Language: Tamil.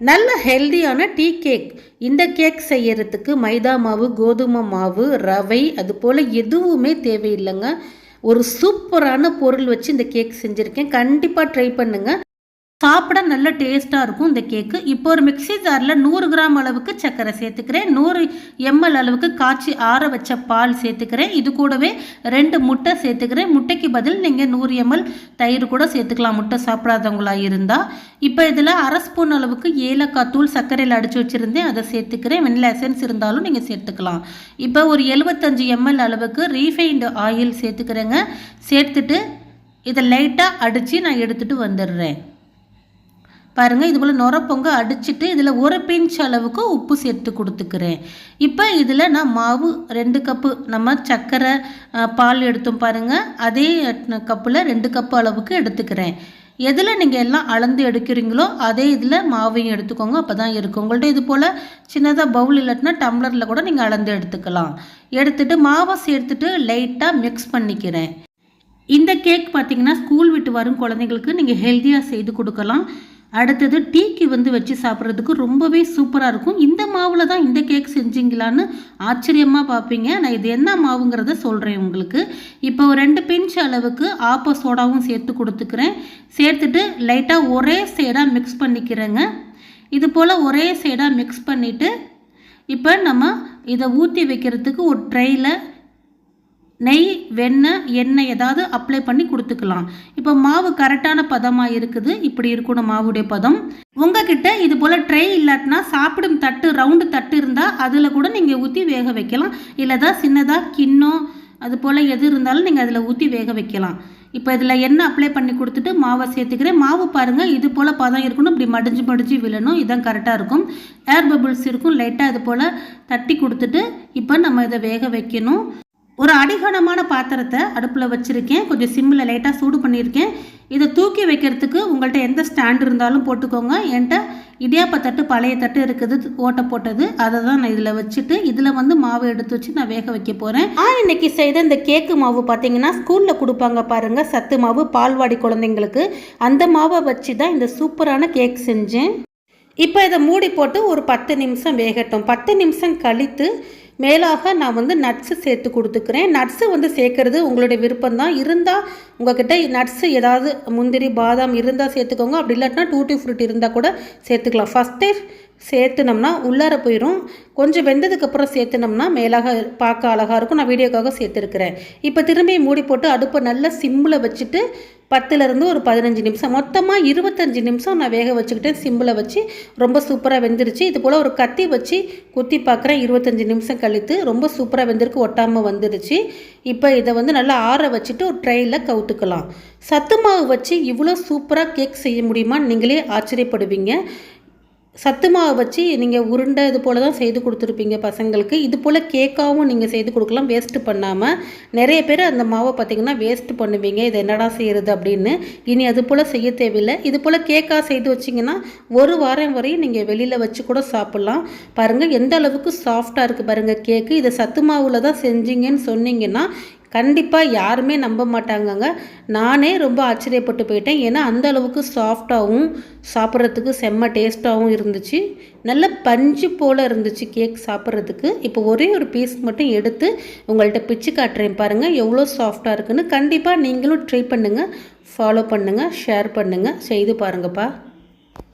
நல்ல ஹெல்தியான டீ கேக் இந்த கேக் செய்யறதுக்கு மைதா மாவு கோதுமை மாவு ரவை அது போல் எதுவுமே தேவையில்லைங்க. ஒரு சூப்பரான பொருள் வச்சு இந்த கேக் செஞ்சுருக்கேன். கண்டிப்பாக ட்ரை பண்ணுங்கள் சாப்பிட நல்ல டேஸ்ட்டாக இருக்கும் இந்த கேக்கு இப்போ ஒரு மிக்ஸி ஜாரில் நூறு கிராம் அளவுக்கு சர்க்கரை சேர்த்துக்கிறேன். நூறு எம்எல் அளவுக்கு காய்ச்சி ஆற வச்ச பால் சேர்த்துக்கிறேன். இது கூடவே ரெண்டு முட்டை சேர்த்துக்கிறேன். முட்டைக்கு பதில் நீங்கள் நூறு எம்எல் தயிர் கூட சேர்த்துக்கலாம். முட்டை சாப்பிடாதவங்களா இருந்தால் இப்போ இதில் அரை ஸ்பூன் அளவுக்கு ஏலக்காய் தூள் சர்க்கரையில் அடித்து வச்சுருந்தேன். அதை சேர்த்துக்கிறேன். வெண்ணில் எசன்ஸ் இருந்தாலும் நீங்கள் சேர்த்துக்கலாம். இப்போ ஒரு எழுபத்தஞ்சு எம்எல் அளவுக்கு ரீஃபைண்டு ஆயில் சேர்த்துக்கிறேங்க. சேர்த்துட்டு இதை லைட்டாக அடித்து நான் எடுத்துகிட்டு வந்துடுறேன். பாருங்கள் இது போல் நுரப்பொங்க அடிச்சுட்டு இதில் ஒரு பிஞ்ச் அளவுக்கு உப்பு சேர்த்து கொடுத்துக்கிறேன். இப்போ இதில் நான் மாவு ரெண்டு கப்பு நம்ம சர்க்கரை பால் எடுத்தோம் பாருங்கள் அதே கப்பில் ரெண்டு கப்பு அளவுக்கு எடுத்துக்கிறேன். எதில் நீங்கள் எல்லாம் அளந்து எடுக்கிறீங்களோ அதே இதில் மாவையும் எடுத்துக்கோங்க அப்போ தான் இருக்கும். உங்கள்கிட்ட இது போல் சின்னதாக பவுல் இல்லாட்டினா டம்ளரில் கூட நீங்கள் அளந்து எடுத்துக்கலாம். எடுத்துகிட்டு மாவை சேர்த்துட்டு லைட்டாக மிக்ஸ் பண்ணிக்கிறேன். இந்த கேக் பார்த்திங்கன்னா ஸ்கூல் விட்டு வரும் குழந்தைங்களுக்கு நீங்கள் ஹெல்த்தியாக செய்து கொடுக்கலாம். அடுத்தது டீக்கு வந்து வச்சு சாப்பிட்றதுக்கு ரொம்பவே சூப்பராக இருக்கும். இந்த மாவில் தான் இந்த கேக் செஞ்சீங்களான்னு ஆச்சரியமாக பார்ப்பீங்க. நான் இது என்ன மாவுங்கிறத சொல்கிறேன் உங்களுக்கு. இப்போ ரெண்டு பிஞ்ச் அளவுக்கு ஆப்ப சோடாவும் சேர்த்து கொடுத்துக்கிறேன். சேர்த்துட்டு லைட்டாக ஒரே சைடாக மிக்ஸ் பண்ணிக்கிறேங்க. இது போல் ஒரே சைடாக மிக்ஸ் பண்ணிவிட்டு இப்போ நம்ம இதை ஊற்றி வைக்கிறதுக்கு ஒரு ட்ரெயில் நெய் வெண்ணெய் எண்ணெய் ஏதாவது அப்ளை பண்ணி கொடுத்துக்கலாம். இப்போ மாவு கரெக்டான பதமாக இருக்குது. இப்படி இருக்கணும் மாவுடைய பதம். உங்ககிட்ட இது போல் ட்ரை இல்லாட்டினா சாப்பிடும் தட்டு ரவுண்டு தட்டு இருந்தால் அதில் கூட நீங்கள் ஊற்றி வேக வைக்கலாம். இல்லை தான் சின்னதாக கிண்ணம் அது போல் எது இருந்தாலும் நீங்கள் அதில் ஊற்றி வேக வைக்கலாம். இப்போ இதில் எண்ணெய் அப்ளை பண்ணி கொடுத்துட்டு மாவை சேர்த்துக்கிறேன். மாவு பாருங்கள் இது போல் பதம் இருக்கணும். இப்படி மடிஞ்சு மடிஞ்சு விழணும். இதுதான் கரெக்டாக இருக்கும். ஏர் பபுள்ஸ் இருக்கும். லைட்டாக இது போல் தட்டி கொடுத்துட்டு இப்போ நம்ம இதை வேக வைக்கணும். ஒரு அடிகனமான பாத்திரத்தை அடுப்பில் வச்சுருக்கேன். கொஞ்சம் சிம்மில் லைட்டாக சூடு பண்ணியிருக்கேன் இதை தூக்கி வைக்கிறதுக்கு உங்கள்கிட்ட எந்த ஸ்டாண்ட் இருந்தாலும் போட்டுக்கோங்க. என்கிட்ட இடியாப்ப தட்டு பழைய தட்டு இருக்குது ஓட்டை போட்டது. அதை தான் நான் இதில் வச்சுட்டு இதில் வந்து மாவு எடுத்து வச்சு நான் வேக வைக்க போகிறேன் ஆ இன்னைக்கு செய்த இந்த கேக்கு மாவு பார்த்தீங்கன்னா ஸ்கூலில் கொடுப்பாங்க பாருங்கள் சத்து மாவு பால்வாடி குழந்தைங்களுக்கு. அந்த மாவை வச்சு தான் இந்த சூப்பரான கேக் செஞ்சேன். இப்போ இதை மூடி போட்டு ஒரு பத்து நிமிஷம் வேகட்டும். பத்து நிமிஷம் கழித்து மேலாக நான் வந்து நட்ஸு சேர்த்து கொடுத்துக்கிறேன். நட்ஸு வந்து சேர்க்குறது உங்களுடைய விருப்பம் தான் இருந்தால் உங்ககிட்ட நட்ஸு ஏதாவது முந்திரி பாதாம் இருந்தால் சேர்த்துக்கோங்க. அப்படி இல்லாட்டினா டூட்டி ஃப்ரூட் இருந்தால் கூட சேர்த்துக்கலாம். ஃபஸ்ட்டே சேர்த்துனோம்னா உள்ளார போயிடும் கொஞ்சம் வெந்ததுக்கப்புறம் சேர்த்துனோம்னா மேலாக பார்க்க அழகாக இருக்கும். நான் வீடியோக்காக சேர்த்துருக்குறேன். இப்போ திரும்பி மூடி போட்டு அடுப்பை நல்லா சிம்மில் வச்சுட்டு பத்துலேருந்து ஒரு பதினஞ்சு நிமிஷம். மொத்தமாக இருபத்தஞ்சி நிமிஷம் நான் வேக வச்சுக்கிட்டேன். சிம்பிளை வச்சு ரொம்ப சூப்பராக வெந்துருச்சு. இது போல் ஒரு கத்தி வச்சு குத்தி பார்க்குறேன் இருபத்தஞ்சி நிமிஷம் கழித்து ரொம்ப சூப்பராக வெந்திருக்கு ஒட்டாமல் வந்துருச்சு. இப்போ இதை வந்து நல்லா ஆற வச்சுட்டு ஒரு ட்ரெயினில் கவுத்துக்கலாம். சத்து மாவு வச்சு இவ்வளோ சூப்பராக கேக் செய்ய முடியுமான்னு நீங்களே ஆச்சரியப்படுவீங்க. சத்து மாவு வச்சு நீங்கள் உருண்டை இது போல் தான் செய்து கொடுத்துருப்பீங்க பசங்களுக்கு. இது போல் கேக்காகவும் நீங்கள் செய்து கொடுக்கலாம். வேஸ்ட்டு பண்ணாமல் நிறைய பேர் அந்த மாவை பார்த்திங்கன்னா வேஸ்ட்டு பண்ணுவீங்க. இது என்னடா செய்கிறது அப்படின்னு. இனி அது போல் செய்ய தேவையில்லை. இது போல் கேக்காக செய்து வச்சிங்கன்னா ஒரு வாரம் வரையும் நீங்கள் வெளியில் வச்சு கூட சாப்பிட்லாம். பாருங்கள் எந்த அளவுக்கு சாஃப்டாக இருக்குது பாருங்கள் கேக்கு. இதை சத்து மாவில் தான் செஞ்சீங்கன்னு சொன்னீங்கன்னா கண்டிப்பாக யாருமே நம்ப மாட்டாங்கங்க. நானே ரொம்ப ஆச்சரியப்பட்டு போயிட்டேன். ஏன்னா அந்த அளவுக்கு சாஃப்டாகவும் சாப்பிட்றதுக்கு செம்ம டேஸ்ட்டாகவும் இருந்துச்சு. நல்ல பஞ்சு போல் இருந்துச்சு கேக் சாப்பிட்றதுக்கு. இப்போ ஒரே ஒரு பீஸ் மட்டும் எடுத்து உங்கள்கிட்ட பிச்சு காட்டுறேன் பாருங்கள் எவ்வளோ சாஃப்டாக இருக்குன்னு. கண்டிப்பாக நீங்களும் ட்ரை பண்ணுங்கள் ஃபாலோ பண்ணுங்கள் ஷேர் பண்ணுங்கள் செய்து பாருங்கப்பா.